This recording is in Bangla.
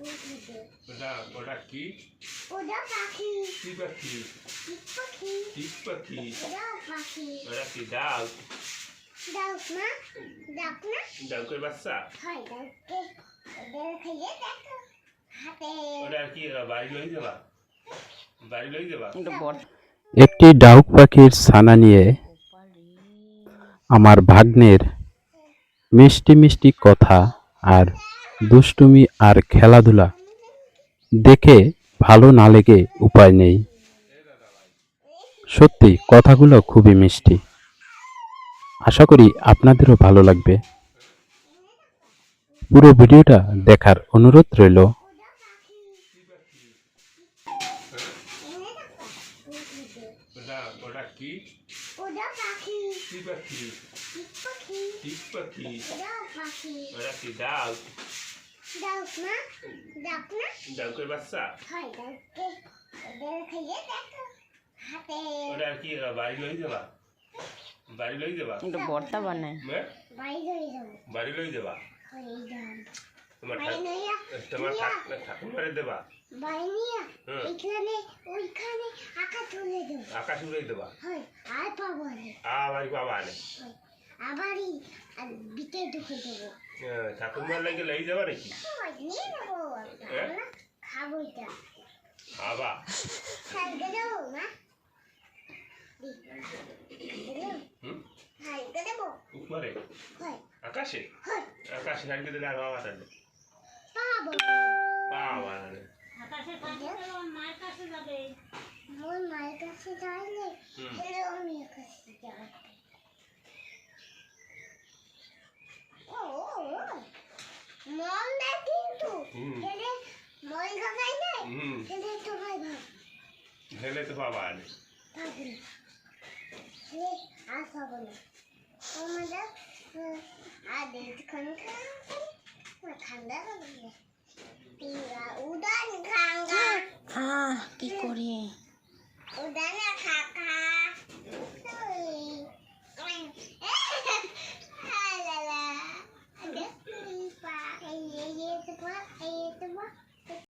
ওটা ওটা কি? ওটা পাখি। কি পাখি? পাখি। পাখি? ওটাও পাখি। ওটা কি ডাক ডাক না? ডাক না? বাচ্চা? হয় ওদের খাইয়ে দেখো হাতে। ওটা কি বাড়ি লই যাবা বাড়ি লই যাবা একটি ডাউক পাখির ছানা নিয়ে আমার ভাগ্নের মিষ্টি মিষ্টি কথা আর দুষ্টুমি আর খেলাধুলা দেখে ভালো না লেগে উপায় নেই। সত্যি কথাগুলো খুবই মিষ্টি। আশা করি আপনাদেরও ভালো লাগবে। পুরো ভিডিওটা দেখার অনুরোধ রইল। পাখি কি পাখি টিক পাখি টিক পাখি ওটাও পাখি ওটা কি ডাক ডাক না ডাক না ডাকের বাচ্চা হয় খাইয়ে দেখো হাতে ওটা কি বাড়ি লই বাড়ি লই বানায় বাড়ি লই তোমার তোমার ঠাকুমারে দেবা? এখানে ওইখানে আকাশ উড়াই দেবা হয় আর পাবো বাবা আনে হয়। আবারই আর বিতে ঢুকে দেবো। হ্যাঁ, ঠাকুমার লাগে লই যাবা নাকি? নিয়ে নেব খাব এটা। আবা খাইতে দেবো দেবো? উপরে হয়। আকাশে? হয়। আকাশে হারিয়ে দিলে আর বাবা পাবো। বাবা আনে মোর মায়ের কাছে যাইলে আমি কাছে যাই মন না কিন্তু খেলে মন খাবাই না খেলে তো ভাই খেলে তো বাবা আনে আর খাব না। আমাদের আর দেখতে খান খান ঠান্ডা উদান খা